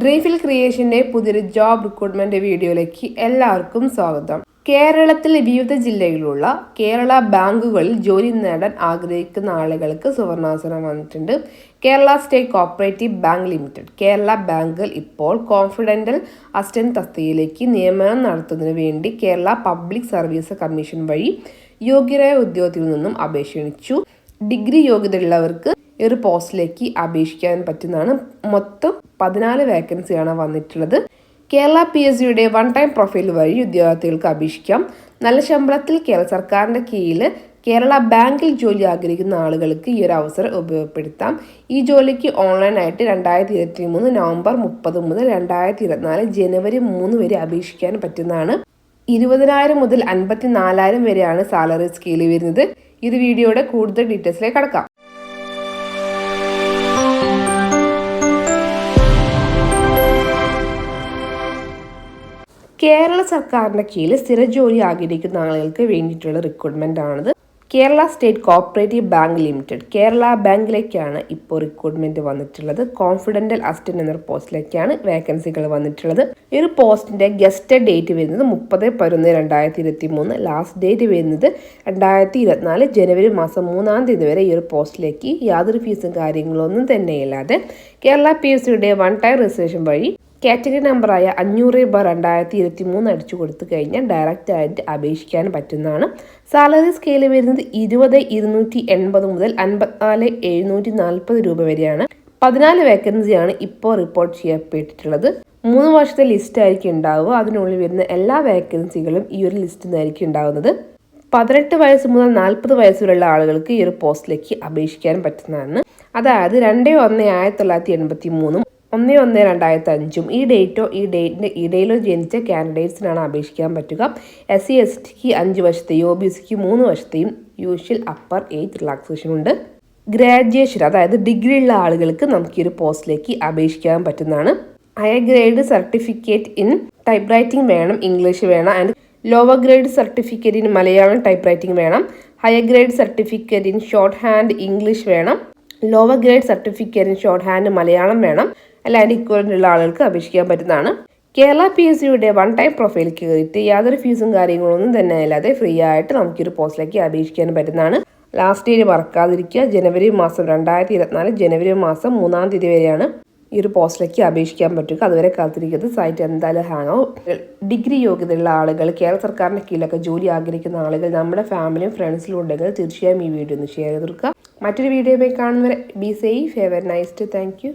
ഡ്രീഫിൽ ക്രിയേഷന്റെ പുതിയൊരു job recruitment വീഡിയോയിലേക്ക് എല്ലാവർക്കും സ്വാഗതം. കേരളത്തിലെ വിവിധ ജില്ലകളിലുള്ള കേരള ബാങ്കുകളിൽ ജോലി നേടാൻ ആഗ്രഹിക്കുന്ന ആളുകൾക്ക് സുവർണാസനം വന്നിട്ടുണ്ട്. Kerala state cooperative bank limited. Kerala ബാങ്കുകൾ ഇപ്പോൾ കോൺഫിഡന്റൽ അസിസ്റ്റന്റ് തസ്തികയിലേക്ക് നിയമനം നടത്തുന്നതിന് വേണ്ടി കേരള പബ്ലിക് സർവീസ് കമ്മീഷൻ വഴി യോഗ്യരായ ഉദ്യോഗത്തിൽ നിന്നും അപേക്ഷ ഡിഗ്രി യോഗ്യതയുള്ളവർക്ക് ഒരു പോസ്റ്റിലേക്ക് അപേക്ഷിക്കാൻ പറ്റുന്നതാണ്. മൊത്തം പതിനാല് വേക്കൻസിയാണ് വന്നിട്ടുള്ളത്. കേരള പി എസ് സിയുടെ വൺ ടൈം പ്രൊഫൈൽ വഴി ഉദ്യോഗാർത്ഥികൾക്ക് അപേക്ഷിക്കാം. നല്ല ശമ്പളത്തിൽ കേരള സർക്കാരിന്റെ കീഴിൽ കേരള ബാങ്കിൽ ജോലി ആഗ്രഹിക്കുന്ന ആളുകൾക്ക് ഈ ഒരു അവസരം ഉപയോഗപ്പെടുത്താം. ഈ ജോലിക്ക് ഓൺലൈനായിട്ട് രണ്ടായിരത്തി ഇരുപത്തി മൂന്ന് നവംബർ മുപ്പത് മുതൽ രണ്ടായിരത്തി ഇരുപത്തിനാല് ജനുവരി മൂന്ന് വരെ അപേക്ഷിക്കാൻ പറ്റുന്നതാണ്. ഇരുപതിനായിരം മുതൽ അൻപത്തി നാലായിരം വരെയാണ് സാലറി സ്കെയിൽ വരുന്നത്. ഇത് വീഡിയോയുടെ കൂടുതൽ ഡീറ്റെയിൽസിലേക്ക് കടക്കാം. കേരള സർക്കാരിന്റെ കീഴിൽ സ്ഥിര ജോലി ആഗ്രഹിക്കുന്ന ആളുകൾക്ക് വേണ്ടിയിട്ടുള്ള റിക്രൂട്ട്മെന്റ് ആണിത്. Kerala state cooperative bank limited Kerala ബാങ്കിലേക്കാണ് ഇപ്പോൾ റിക്രൂട്ട്മെന്റ് വന്നിട്ടുള്ളത്. കോൺഫിഡന്റൽ അസിസ്റ്റന്റ് എന്നൊരു പോസ്റ്റിലേക്കാണ് വേക്കൻസികൾ വന്നിട്ടുള്ളത്. ഈ ഒരു പോസ്റ്റിന്റെ ഗസ്റ്റ് ഡേറ്റ് വരുന്നത് മുപ്പത് പതിനൊന്ന് രണ്ടായിരത്തി ഇരുപത്തി മൂന്ന് ലാസ്റ്റ് ഡേറ്റ് വരുന്നത് രണ്ടായിരത്തി ഇരുപത്തിനാല് ജനുവരി മാസം മൂന്നാം തീയതി വരെ ഈ ഒരു പോസ്റ്റിലേക്ക് യാതൊരു ഫീസും കാര്യങ്ങളൊന്നും തന്നെയില്ലാതെ കേരള പി എസ് സിയുടെ വൺ ടൈം റിസർവേഷൻ വഴി കാറ്റഗറി നമ്പറായ അഞ്ഞൂറ് ബാർ രണ്ടായിരത്തി ഇരുപത്തി മൂന്ന് അടിച്ചു കൊടുത്തു കഴിഞ്ഞാൽ ഡയറക്റ്റായിട്ട് അപേക്ഷിക്കാൻ പറ്റുന്നതാണ്. സാലറി സ്കെയിൽ വരുന്നത് ഇരുപത് ഇരുന്നൂറ്റി എൺപത് മുതൽ അൻപത്തിനാല് എഴുന്നൂറ്റി നാൽപ്പത് രൂപ വരെയാണ്. പതിനാല് വേക്കൻസിയാണ് ഇപ്പോൾ റിപ്പോർട്ട് ചെയ്യപ്പെട്ടിട്ടുള്ളത്. മൂന്ന് വർഷത്തെ ലിസ്റ്റ് ആയിരിക്കും ഉണ്ടാവുക. അതിനുള്ളിൽ വരുന്ന എല്ലാ വേക്കൻസികളും ഈ ഒരു ലിസ്റ്റിൽ നിന്നായിരിക്കും ഉണ്ടാകുന്നത് പതിനെട്ട് വയസ്സ് മുതൽ നാൽപ്പത് വയസ്സുള്ള ആളുകൾക്ക് ഈ ഒരു പോസ്റ്റിലേക്ക് അപേക്ഷിക്കാൻ പറ്റുന്നതാണ്. അതായത് രണ്ട് ഒന്ന് ആയിരത്തി തൊള്ളായിരത്തി എൺപത്തി മൂന്നും ഒന്ന് ഒന്ന് രണ്ടായിരത്തി അഞ്ചും. ഈ ഡേറ്റോ ഈ ഡേറ്റിന്റെ ഇടയിലോ ജനിച്ച കാൻഡിഡേറ്റ്സിനാണ് അപേക്ഷിക്കാൻ പറ്റുക. എസ് സി എസ് ടിക്ക് അഞ്ച് വർഷത്തെയും ഒ ബി സിക്ക് മൂന്ന് വർഷത്തെയും യൂഷ്വൽ അപ്പർ ഏജ് റിലാക്സേഷൻ ഉണ്ട്. ഗ്രാജുവേഷൻ അതായത് ഡിഗ്രി ഉള്ള ആളുകൾക്ക് നമുക്ക് ഈ ഒരു പോസ്റ്റിലേക്ക് അപേക്ഷിക്കാൻ പറ്റുന്നതാണ്. Higher grade certificate in typewriting വേണം ഇംഗ്ലീഷ് വേണം and lower grade certificate in Malayalam typewriting വേണം. Higher grade certificate in shorthand English വേണം. ലോവർ ഗ്രേഡ് സർട്ടിഫിക്കറ്റിന് ഷോർട്ട് ഹാൻഡ് മലയാളം വേണം. അല്ലാണ്ട് ഇക്വലന്റ് ഉള്ള ആളുകൾക്ക് അപേക്ഷിക്കാൻ പറ്റുന്നതാണ്. കേരള പി എസ് സിയുടെ വൺ ടൈം പ്രൊഫൈൽ കയറിയിട്ട് യാതൊരു ഫീസും കാര്യങ്ങളൊന്നും തന്നെ അല്ലാതെ ഫ്രീ ആയിട്ട് നമുക്കൊരു പോസ്റ്റിലേക്ക് അപേക്ഷിക്കാൻ പറ്റുന്നതാണ്. ലാസ്റ്റ് ഡേറ്റ് മറക്കാതിരിക്കുക. ജനുവരി മാസം രണ്ടായിരത്തി ഇരുപത്തിനാല് ജനുവരി മാസം മൂന്നാം തീയതി വരെയാണ് ഈ ഒരു പോസ്റ്റിലേക്ക് അപേക്ഷിക്കാൻ പറ്റുക. അതുവരെ കാത്തിരിക്കുന്നത് സൈറ്റ് എന്തായാലും ഹാങ് ആവും ഡിഗ്രി യോഗ്യതയുള്ള ആളുകൾ കേരള സർക്കാരിന്റെ കീഴിലൊക്കെ ജോലി ആഗ്രഹിക്കുന്ന ആളുകൾ നമ്മുടെ ഫാമിലിയും ഫ്രണ്ട്സിലും ഉണ്ടെങ്കിൽ തീർച്ചയായും ഈ വീഡിയോ ഒന്ന് ഷെയർ ചെയ്ത് കൊടുക്കുക. മറ്റൊരു വീഡിയോയിൽ കാണുന്നവരെ be safe favour nice to thank you